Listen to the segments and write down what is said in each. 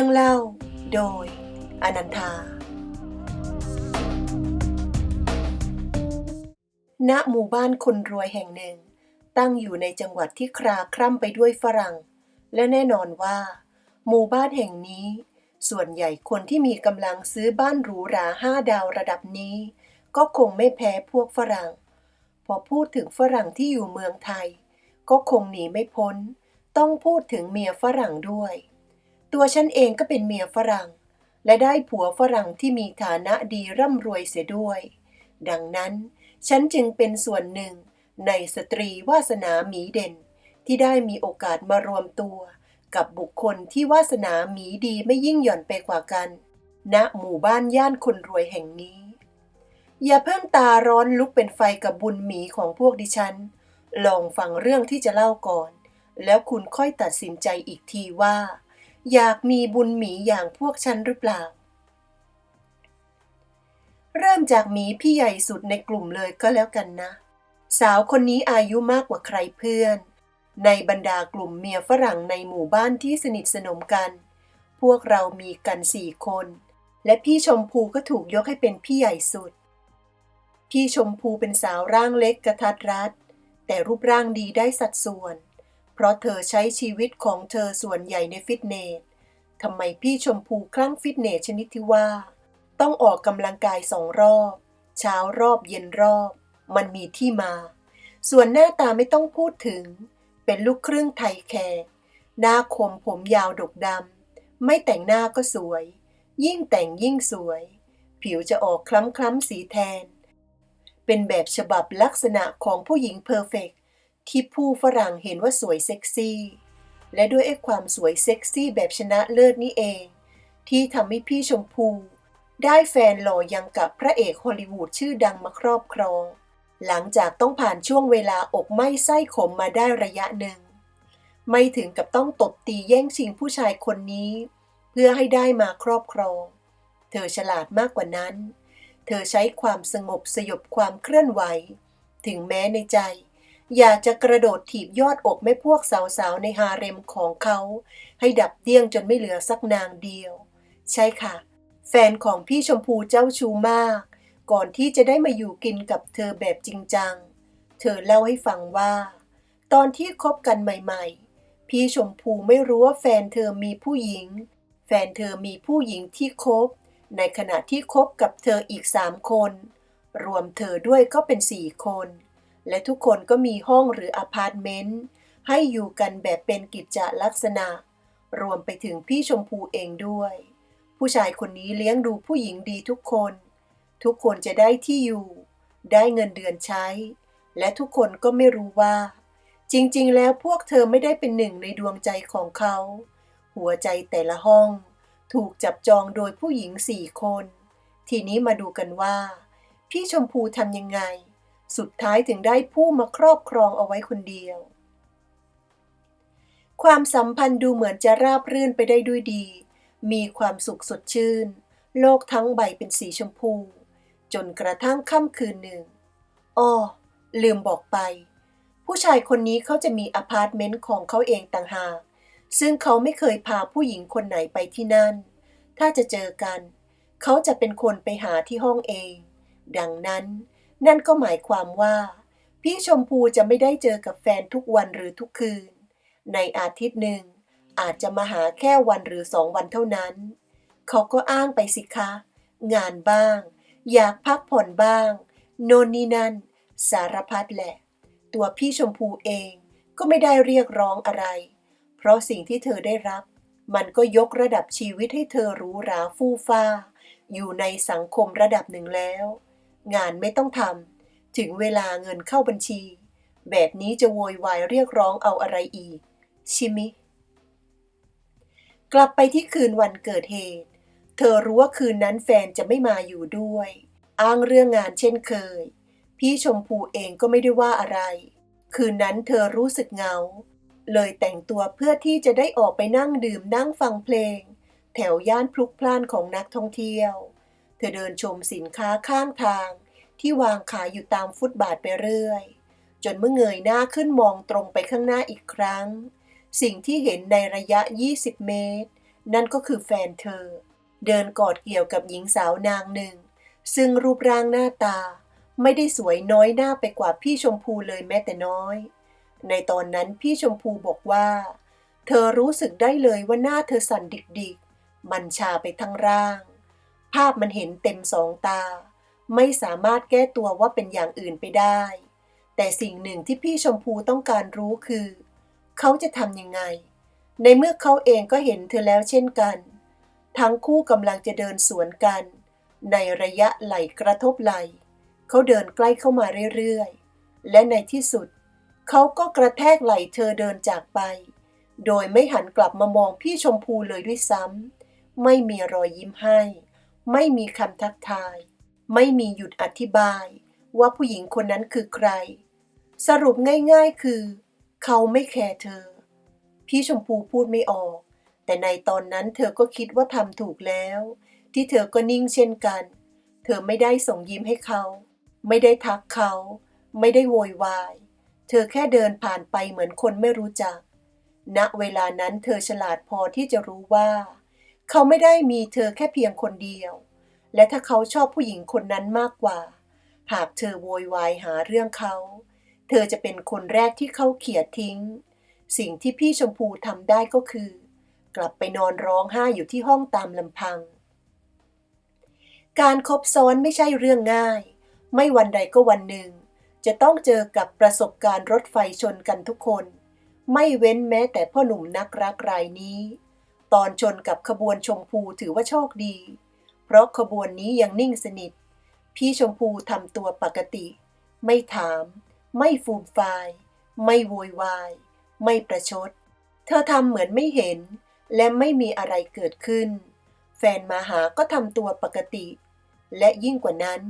รื่องเล่า โดย อนันทา ณ หมู่บ้านคนรวยแห่งหนึ่ง ตั้งอยู่ในจังหวัดที่คราคร่ำไปด้วยฝรั่ง และแน่นอนว่า หมู่บ้านแห่งนี้ ส่วนใหญ่คนที่มีกำลังซื้อบ้านหรูหราห้าดาวระดับนี้ ก็คงไม่แพ้พวกฝรั่ง พอพูดถึงฝรั่งที่อยู่เมืองไทย ก็คงหนีไม่พ้น ต้องพูดถึงเมียฝรั่งด้วย ตัวฉันเองก็เป็นเมียฝรั่ง และได้ผัวฝรั่งที่มีฐานะดีร่ำรวยเสียด้วย ดังนั้นฉันจึงเป็นส่วนหนึ่งในสตรีวาสนาหมีเด่น ที่ได้มีโอกาสมารวมตัว กับบุคคลที่วาสนาหมีดีไม่ยิ่งหย่อนไปกว่ากันณหมู่บ้านย่านคนรวยแห่งนี้ อย่าเพิ่งตาร้อนลุกเป็นไฟกับบุญหมีของพวกดิฉัน ลองฟังเรื่องที่จะเล่าก่อน แล้วคุณค่อยตัดสินใจอีกทีว่า อยากมีบุญหมีอย่างพวกฉันหรือเปล่า เริ่มจากหมีพี่ใหญ่สุดในกลุ่มเลยก็แล้วกันนะ สาวคนนี้อายุมากกว่าใครเพื่อน ในบรรดากลุ่มเมียฝรั่งในหมู่บ้านที่สนิทสนมกัน พวกเรามีกันสี่คน และพี่ชมพูก็ถูกยกให้เป็นพี่ใหญ่สุด พี่ชมพูเป็นสาวร่างเล็กกระทัดรัดแต่รูปร่างดีได้สัดส่วน เพราะเธอใช้ชีวิตของเธอส่วนใหญ่ในฟิตเนสทำไมพี่ชมพูคลั่งฟิตเนสชนิดที่ว่า ต้องออกกำลังกายสองรอบ เช้ารอบเย็นรอบ มันมีที่มา ส่วนหน้าตาไม่ต้องพูดถึง เป็นลูกครึ่งไทยแขกหน้าคมผมยาวดกดำไม่แต่งหน้าก็สวย ยิ่งแต่งยิ่งสวย ผิวจะออกคล้ำคล้ำสีแทน เป็นแบบฉบับลักษณะของผู้หญิงเพอร์เฟกต์ ที่ผู้ฝรั่งเห็นว่าสวยเซ็กซี่ และด้วยไอ้ความสวยเซ็กซี่แบบชนะเลิศนี่เอง ที่ทำให้พี่ชมพู ได้แฟนหล่อยังกับพระเอกฮอลลีวูดชื่อดังมาครอบครอง หลังจากต้องผ่านช่วงเวลาอกไหม้ไส้ขมมาได้ระยะหนึ่ง ไม่ถึงกับต้องตบตีแย่งชิงผู้ชายคนนี้ เพื่อให้ได้มาครอบครอง เธอฉลาดมากกว่านั้น เธอใช้ความสงบสยบความเคลื่อนไหว ถึงแม้ในใจ อยากจะกระโดดถีบยอดอกแม่พวกสาวๆในฮาเร็มของเขา ให้ดับเดี้ยงจนไม่เหลือสักนางเดียว ใช่ค่ะ แฟนของพี่ชมพูเจ้าชูมาก ก่อนที่จะได้มาอยู่กินกับเธอแบบจริงจัง เธอเล่าให้ฟังว่า ตอนที่คบกันใหม่ๆ พี่ชมพูไม่รู้ว่าแฟนเธอมีผู้หญิง แฟนเธอมีผู้หญิงที่คบ ในขณะที่คบกับเธออีกสามคน รวมเธอด้วยก็เป็นสี่คน และทุกคนก็มีห้องหรืออพาร์ตเมนต์ให้อยู่กันแบบเป็นกิจจลักษณะ รวมไปถึงพี่ชมพูเองด้วย ผู้ชายคนนี้เลี้ยงดูผู้หญิงดีทุกคน ทุกคนจะได้ที่อยู่ ได้เงินเดือนใช้ และทุกคนก็ไม่รู้ว่า จริงๆ แล้วพวกเธอไม่ได้เป็นหนึ่งในดวงใจของเขา หัวใจแต่ละห้อง ถูกจับจองโดยผู้หญิงสี่คน ทีนี้มาดูกันว่า พี่ชมพูทำยังไง สุดท้ายถึงได้ผู้มาครอบครองเอาไว้คนเดียว ความสัมพันธ์ดูเหมือนจะราบรื่นไปได้ด้วยดี มีความสุขสดชื่น โลกทั้งใบเป็นสีชมพู จนกระทั่งค่ำคืนหนึ่งอ้อลืมบอกไป ผู้ชายคนนี้เขาจะมีอพาร์ตเมนต์ของเขาเองต่างหาก ซึ่งเขาไม่เคยพาผู้หญิงคนไหนไปที่นั่น ถ้าจะเจอกัน เขาจะเป็นคนไปหาที่ห้องเอง ดังนั้น นั่นก็หมายความว่า พี่ชมพูจะไม่ได้เจอกับแฟนทุกวันหรือทุกคืน ในอาทิตย์หนึ่ง อาจจะมาหาแค่วันหรือสองวันเท่านั้น เขาก็อ้างไปสิคะ งานบ้าง อยากพักผ่อนบ้าง โน่นนี่นั่น สารพัดแหละ ตัวพี่ชมพูเองก็ไม่ได้เรียกร้องอะไร เพราะสิ่งที่เธอได้รับ มันก็ยกระดับชีวิตให้เธอรูหราฟู่ฟ้า อยู่ในสังคมระดับหนึ่งแล้ว งานไม่ต้องทำถึงเวลาเงินเข้าบัญชี แบบนี้จะโวยวายเรียกร้องเอาอะไรอีก ชิมิ กลับไปที่คืนวันเกิดเหตุ เธอรู้ว่าคืนนั้นแฟนจะไม่มาอยู่ด้วย อ้างเรื่องงานเช่นเคย พี่ชมพูเองก็ไม่ได้ว่าอะไร คืนนั้นเธอรู้สึกเหงา เลยแต่งตัวเพื่อที่จะได้ออกไปนั่งดื่มนั่งฟังเพลง แถวย่านพลุกพล่านของนักท่องเที่ยว เธอเดินชมสินค้าข้างทาง ที่วางขายอยู่ตามฟุตบาทไปเรื่อย จนเมื่อเงยหน้าขึ้นมองตรงไปข้างหน้าอีกครั้ง สิ่งที่เห็นในระยะ 20 เมตร นั่นก็คือแฟนเธอ เดินกอดเกี่ยวกับหญิงสาวนางหนึ่ง ซึ่งรูปร่างหน้าตา ไม่ได้สวยน้อยหน้าไปกว่าพี่ชมพูเลยแม้แต่น้อย ในตอนนั้นพี่ชมพูบอกว่า เธอรู้สึกได้เลยว่าหน้าเธอสั่นดิกๆ มันชาไปทั้งร่าง ภาพมันเห็นเต็มสองตา ไม่สามารถแก้ตัวว่าเป็นอย่างอื่นไปได้ แต่สิ่งหนึ่งที่พี่ชมพูต้องการรู้คือ เขาจะทำยังไง ในเมื่อเขาเองก็เห็นเธอแล้วเช่นกัน ทั้งคู่กำลังจะเดินสวนกัน ในระยะไหลกระทบไหล เขาเดินใกล้เข้ามาเรื่อยๆ และในที่สุด เขาก็กระแทกไหลเธอเดินจากไป โดยไม่หันกลับมามองพี่ชมพูเลยด้วยซ้ำไม่มีรอยยิ้มให้ ไม่มีคำทักทาย ไม่มีหยุดอธิบาย ว่าผู้หญิงคนนั้นคือใคร สรุปง่ายๆคือ เขาไม่แคร์เธอ พี่ชมพูพูดไม่ออก แต่ในตอนนั้นเธอก็คิดว่าทำถูกแล้ว ที่เธอก็นิ่งเช่นกัน เธอไม่ได้ส่งยิ้มให้เขา ไม่ได้ทักเขา ไม่ได้โวยวาย เธอแค่เดินผ่านไปเหมือนคนไม่รู้จักณเวลานั้นเธอฉลาดพอที่จะรู้ว่า เขาไม่ได้มีเธอแค่เพียงคนเดียว และถ้าเขาชอบผู้หญิงคนนั้นมากกว่า หากเธอโวยวายหาเรื่องเขา เธอจะเป็นคนแรกที่เขาเขี่ยทิ้ง สิ่งที่พี่ชมพูทำได้ก็คือ กลับไปนอนร้องไห้อยู่ที่ห้องตามลำพัง การคบซ้อนไม่ใช่เรื่องง่าย ไม่วันใดก็วันหนึ่ง จะต้องเจอกับประสบการณ์รถไฟชนกันทุกคน ไม่เว้นแม้แต่พ่อหนุ่มนักรักรายนี้ ตอนชนกับขบวนชมพูถือว่าโชคดี เพราะขบวนนี้ยังนิ่งสนิท พี่ชมพูทำตัวปกติ ไม่ถาม ไม่ฟูมฟาย ไม่โวยวาย ไม่ประชด เธอทำเหมือนไม่เห็น และไม่มีอะไรเกิดขึ้น แฟนมาหาก็ทำตัวปกติ และยิ่งกว่านั้น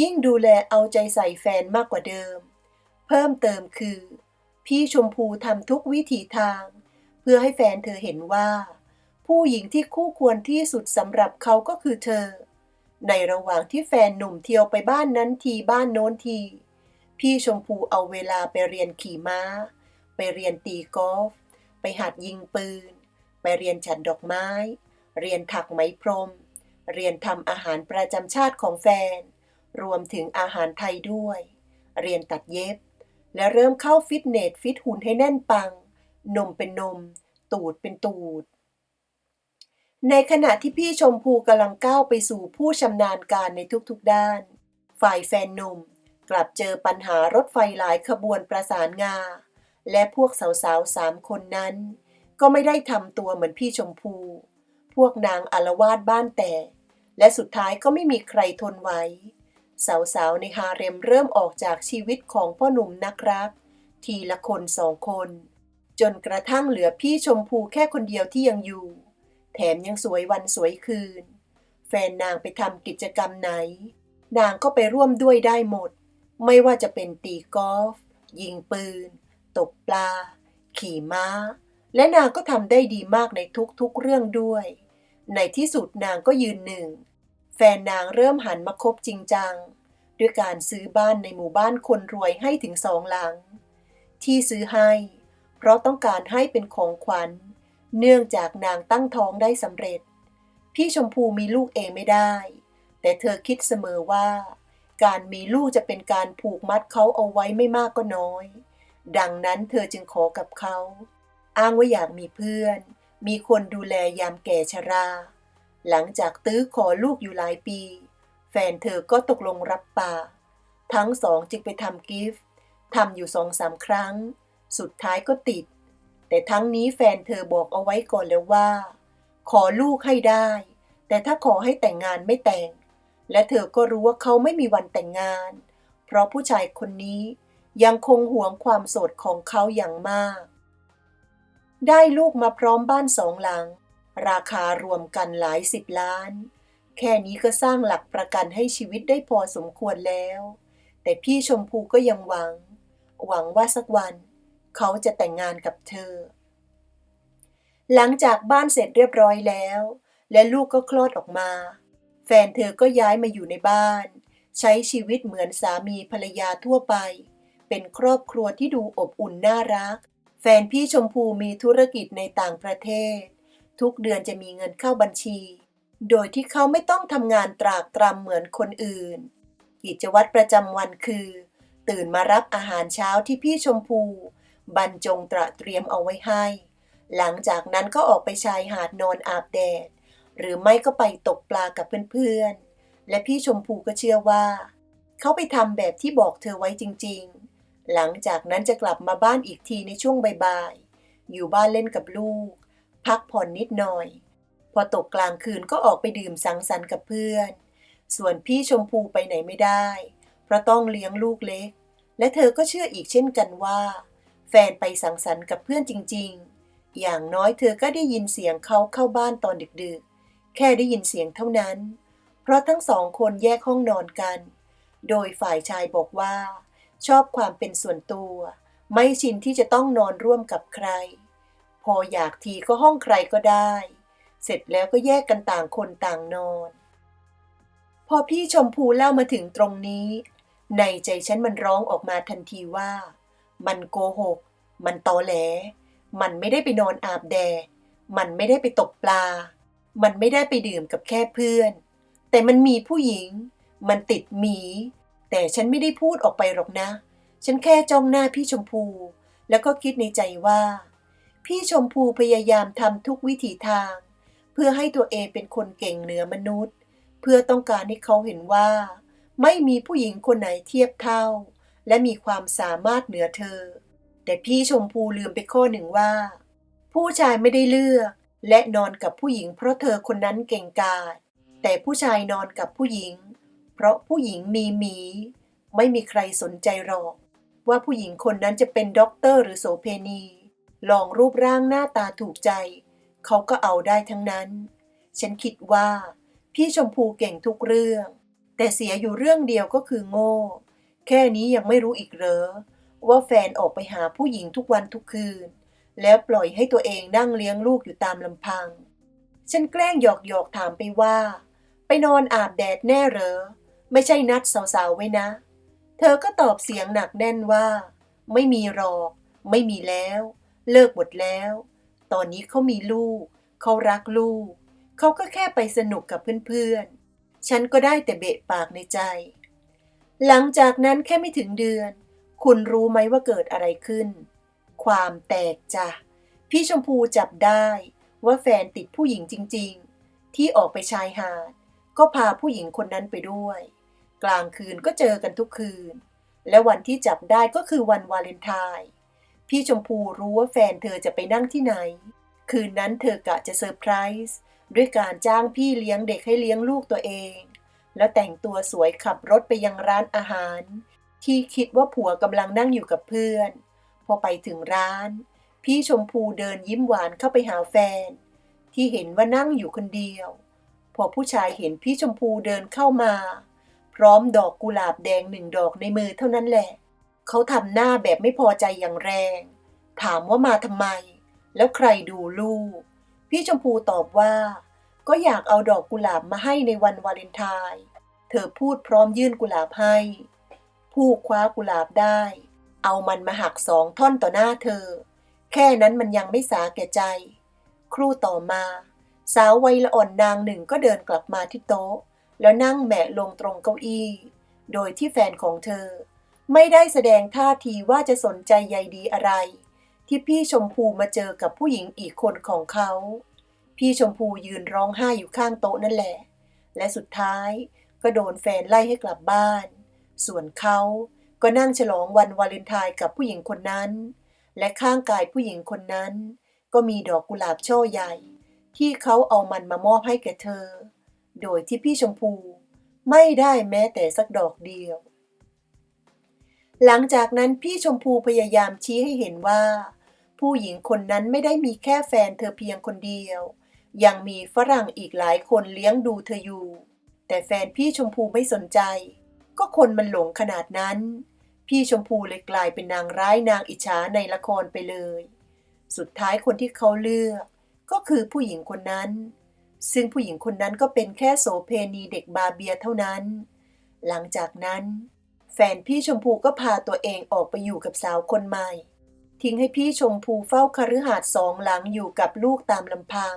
ยิ่งดูแลเอาใจใส่แฟนมากกว่าเดิม เพิ่มเติมคือ พี่ชมพูทำทุกวิถีทาง เพื่อให้แฟนเธอเห็นว่า ผู้หญิงที่คู่ควรที่สุดสำหรับเขาก็คือเธอ ในระหว่างที่แฟนหนุ่มเที่ยวไปบ้านนั้นทีบ้านโน้นที พี่ชมพูเอาเวลาไปเรียนขี่ม้า ไปเรียนตีกอล์ฟไปหัดยิงปืน ไปเรียนฉันดอกไม้ เรียนถักไหมพรม เรียนทำอาหารประจำชาติของแฟน รวมถึงอาหารไทยด้วย เรียนตัดเย็บ และเริ่มเข้าฟิตเนสฟิตหุ่นให้แน่นปัง นมเป็นนม ตูดเป็นตูด ในขณะที่พี่ชมพูกำลังก้าวไปสู่ผู้ชำนาญการในทุกๆด้าน ฝ่ายแฟนหนุ่มกลับเจอปัญหารถไฟหลายขบวนประสานงา และพวกสาวๆสามคนนั้น ก็ไม่ได้ทำตัวเหมือนพี่ชมพู พวกนางอารวาสบ้านแตกและสุดท้ายก็ไม่มีใครทนไหวสาวๆในฮาเร็มเริ่มออกจากชีวิตของพ่อหนุ่มนักรัก ทีละคนสองคน จนกระทั่งเหลือพี่ชมพูแค่คนเดียวที่ยังอยู่ แถมยังสวยวันสวยคืน แฟนนางไปทำกิจกรรมไหน นางก็ไปร่วมด้วยได้หมด ไม่ว่าจะเป็นตีกอล์ฟยิงปืน ตกปลา ขี่ม้า และนางก็ทำได้ดีมากในทุกๆเรื่องด้วย ในที่สุดนางก็ยืนหนึ่ง แฟนนางเริ่มหันมาคบจริงจัง ด้วยการซื้อบ้านในหมู่บ้านคนรวยให้ถึงสองหลัง ที่ซื้อให้ เพราะต้องการให้เป็นของขวัญ เนื่องจากนางตั้งท้องได้สำเร็จ พี่ชมพูมีลูกเองไม่ได้ แต่เธอคิดเสมอว่า การมีลูกจะเป็นการผูกมัดเขาเอาไว้ไม่มากก็น้อย ดังนั้นเธอจึงขอกับเขา อ้างว่าอยากมีเพื่อน มีคนดูแลยามแก่ชรา หลังจากตื้อขอลูกอยู่หลายปี แฟนเธอก็ตกลงรับปากทั้งสองจึงไปทำกิฟต์ทำอยู่สองสามครั้ง สุดท้ายก็ติด แต่ทั้งนี้แฟนเธอบอกเอาไว้ก่อนแล้วว่า ขอลูกให้ได้ แต่ถ้าขอให้แต่งงานไม่แต่ง และเธอก็รู้ว่าเขาไม่มีวันแต่งงาน เพราะผู้ชายคนนี้ยังคงหวงความโสดของเขาอย่างมาก ได้ลูกมาพร้อมบ้านสองหลัง ราคารวมกันหลายสิบล้าน แค่นี้ก็สร้างหลักประกันให้ชีวิตได้พอสมควรแล้ว แต่พี่ชมพูก็ยังหวัง หวังว่าสักวัน เขาจะแต่งงานกับเธอ หลังจากบ้านเสร็จเรียบร้อยแล้ว และลูกก็คลอดออกมา แฟนเธอก็ย้ายมาอยู่ในบ้าน ใช้ชีวิตเหมือนสามีภรรยาทั่วไป เป็นครอบครัวที่ดูอบอุ่นน่ารัก แฟนพี่ชมพูมีธุรกิจในต่างประเทศ ทุกเดือนจะมีเงินเข้าบัญชี โดยที่เขาไม่ต้องทำงานตรากตรำเหมือนคนอื่น กิจวัตรประจำวันคือ ตื่นมารับอาหารเช้าที่พี่ชมพู บรรจงตระเตรียมเอาไว้ให้ หลังจากนั้นก็ออกไปชายหาดนอนอาบแดด หรือไม่ก็ไปตกปลากับเพื่อนๆ และพี่ชมพูก็เชื่อว่า เขาไปทำแบบที่บอกเธอไว้จริงๆ หลังจากนั้นจะกลับมาบ้านอีกทีในช่วงบ่ายๆ อยู่บ้านเล่นกับลูก พักผ่อนนิดหน่อย พอตกกลางคืนก็ออกไปดื่มสังสรรค์กับเพื่อน ส่วนพี่ชมพูไปไหนไม่ได้ เพราะต้องเลี้ยงลูกเล็ก และเธอก็เชื่ออีกเช่นกันว่า แฟนไปสังสรรค์กับเพื่อนจริง ๆ อย่างน้อยเธอก็ได้ยินเสียงเขาเข้าบ้านตอนดึกๆ แค่ได้ยินเสียงเท่านั้น เพราะทั้งสองคนแยกห้องนอนกัน โดยฝ่ายชายบอกว่า ชอบความเป็นส่วนตัว ไม่ชินที่จะต้องนอนร่วมกับใคร พออยากทีก็ห้องใครก็ได้ เสร็จแล้วก็แยกกันต่างคนต่างนอน พอพี่ชมพูเล่ามาถึงตรงนี้ ในใจฉันมันร้องออกมาทันทีว่า มันโกหก มันตอแหล มันไม่ได้ไปนอนอาบแดด มันไม่ได้ไปตกปลา มันไม่ได้ไปดื่มกับแค่เพื่อน แต่มันมีผู้หญิง มันติดหมี แต่ฉันไม่ได้พูดออกไปหรอกนะ ฉันแค่จ้องหน้าพี่ชมพู แล้วก็คิดในใจว่า พี่ชมพูพยายามทำทุกวิถีทาง เพื่อให้ตัวเองเป็นคนเก่งเหนือมนุษย์ เพื่อต้องการให้เขาเห็นว่า ไม่มีผู้หญิงคนไหนเทียบเท่า และมีความสามารถเหนือเธอ แต่พี่ชมพูลืมไปข้อหนึ่งว่า ผู้ชายไม่ได้เลือก และนอนกับผู้หญิงเพราะเธอคนนั้นเก่งกาจแต่ผู้ชายนอนกับผู้หญิง เพราะผู้หญิงมีหมี ไม่มีใครสนใจหรอก ว่าผู้หญิงคนนั้นจะเป็นด็อกเตอร์หรือโสเพณี ลองรูปร่างหน้าตาถูกใจ เขาก็เอาได้ทั้งนั้น ฉันคิดว่า พี่ชมพูเก่งทุกเรื่อง แต่เสียอยู่เรื่องเดียวก็คือโง่ แค่นี้ยังไม่รู้อีกเหรอ ว่าแฟนออกไปหาผู้หญิงทุกวันทุกคืน แล้วปล่อยให้ตัวเองนั่งเลี้ยงลูกอยู่ตามลำพัง ฉันแกล้งหยอกหยอกถามไปว่า ไปนอนอาบแดดแน่เหรอ ไม่ใช่นัดสาวๆไว้นะ เธอก็ตอบเสียงหนักแน่นว่า ไม่มีหรอก ไม่มีแล้ว เลิกหมดแล้ว ตอนนี้เขามีลูก เขารักลูก เขาก็แค่ไปสนุกกับเพื่อนๆ ฉันก็ได้แต่เบะปากในใจ หลังจากนั้นแค่ไม่ถึงเดือน คุณรู้ไหมว่าเกิดอะไรขึ้น ความแตกจ้ะ พี่ชมพูจับได้ว่าแฟนติดผู้หญิงจริง ๆ ที่ออกไปชายหาด ก็พาผู้หญิงคนนั้นไปด้วย กลางคืนก็เจอกันทุกคืน และวันที่จับได้ก็คือวันวาเลนไทน์พี่ชมพูรู้ว่าแฟนเธอจะไปนั่งที่ไหน คืนนั้นเธอกะจะเซอร์ไพรส์ด้วยการจ้างพี่เลี้ยงเด็กให้เลี้ยงลูกตัวเอง แล้วแต่งตัวสวยขับรถไปยังร้านอาหาร ที่คิดว่าผัวกำลังนั่งอยู่กับเพื่อน พอไปถึงร้าน พี่ชมพูเดินยิ้มหวานเข้าไปหาแฟน ที่เห็นว่านั่งอยู่คนเดียว พอผู้ชายเห็นพี่ชมพูเดินเข้ามา พร้อมดอกกุหลาบแดงหนึ่งดอกในมือเท่านั้นแหละ เขาทำหน้าแบบไม่พอใจอย่างแรง ถามว่ามาทำไม แล้วใครดูลูก พี่ชมพูตอบว่า ก็อยากเอาดอกกุหลาบมาให้ในวันวาเลนไทน์เธอพูดพร้อมยื่นกุหลาบให้ ผู้คว้ากุหลาบได้ เอามันมาหักสองท่อนต่อหน้าเธอ แค่นั้นมันยังไม่สาแก่ใจ ครู่ต่อมา สาววัยละอ่อนนางหนึ่งก็เดินกลับมาที่โต๊ะ แล้วนั่งแหมะลงตรงเก้าอี้ โดยที่แฟนของเธอ ไม่ได้แสดงท่าทีว่าจะสนใจใยดีอะไร ที่พี่ชมพูมาเจอกับผู้หญิงอีกคนของเขา พี่ชมพูยืนร้องไห้อยู่ข้างโต๊ะนั่นแหละ และสุดท้ายก็โดนแฟนไล่ให้กลับบ้าน ส่วนเขาก็นั่งฉลองวันวาเลนไทน์กับผู้หญิงคนนั้น และข้างกายผู้หญิงคนนั้น ก็มีดอกกุหลาบช่อใหญ่ ที่เขาเอามันมามอบให้แก่เธอ โดยที่พี่ชมพูไม่ได้แม้แต่สักดอกเดียว หลังจากนั้นพี่ชมพูพยายามชี้ให้เห็นว่า ผู้หญิงคนนั้นไม่ได้มีแค่แฟนเธอเพียงคนเดียว ยังมีฝรั่งอีกหลายคนเลี้ยงดูเธออยู่ แต่แฟนพี่ชมพูไม่สนใจ ก็คนมันหลงขนาดนั้น พี่ชมพูเลยกลายเป็นนางร้ายนางอิจฉาในละครไปเลย สุดท้ายคนที่เขาเลือก ก็คือผู้หญิงคนนั้น ซึ่งผู้หญิงคนนั้นก็เป็นแค่โสเพณีเด็กบาเบียเท่านั้น หลังจากนั้น แฟนพี่ชมพูก็พาตัวเองออกไปอยู่กับสาวคนใหม่ ทิ้งให้พี่ชมพูเฝ้าคฤหาสน์สองหลังอยู่กับลูกตามลำพัง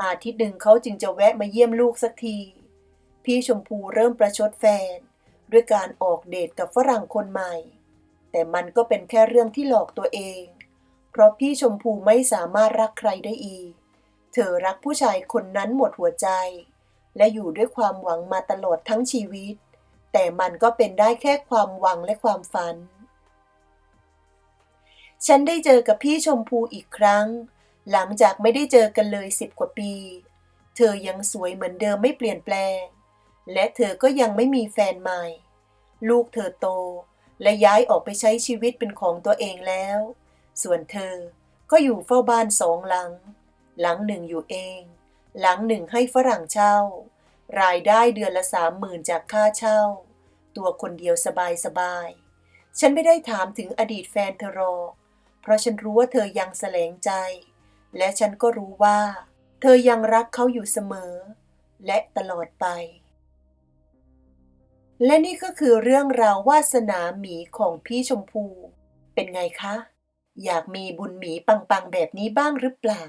อาทิตย์หนึ่งเขาจึงจะแวะมาเยี่ยมลูกสักที พี่ชมพูเริ่มประชดแฟน ด้วยการออกเดทกับฝรั่งคนใหม่ แต่มันก็เป็นแค่เรื่องที่หลอกตัวเอง เพราะพี่ชมพูไม่สามารถรักใครได้อีก เธอรักผู้ชายคนนั้นหมดหัวใจ และอยู่ด้วยความหวังมาตลอดทั้งชีวิต แต่มันก็เป็นได้แค่ความหวังและความฝัน ฉันได้เจอกับพี่ชมพูอีกครั้ง หลังจากไม่ได้เจอกันเลยสิบกว่าปี เธอยังสวยเหมือนเดิมไม่เปลี่ยนแปลง และเธอก็ยังไม่มีแฟนใหม่ ลูกเธอโต และย้ายออกไปใช้ชีวิตเป็นของตัวเองแล้ว ส่วนเธอก็อยู่เฝ้าบ้านสองหลัง หลังหนึ่งอยู่เอง หลังหนึ่งให้ฝรั่งเช่า รายได้เดือนละสามหมื่นจากค่าเช่า ตัวคนเดียวสบายสบายฉันไม่ได้ถามถึงอดีตแฟนเธอหรอกเพราะฉันรู้ว่าเธอยังแสลงใจ และฉันก็รู้ว่า เธอยังรักเขาอยู่เสมอ และตลอดไป และนี่ก็คือเรื่องราววาสนาหมีของพี่ชมพู เป็นไงคะ อยากมีบุญหมีปังๆแบบนี้บ้างหรือเปล่า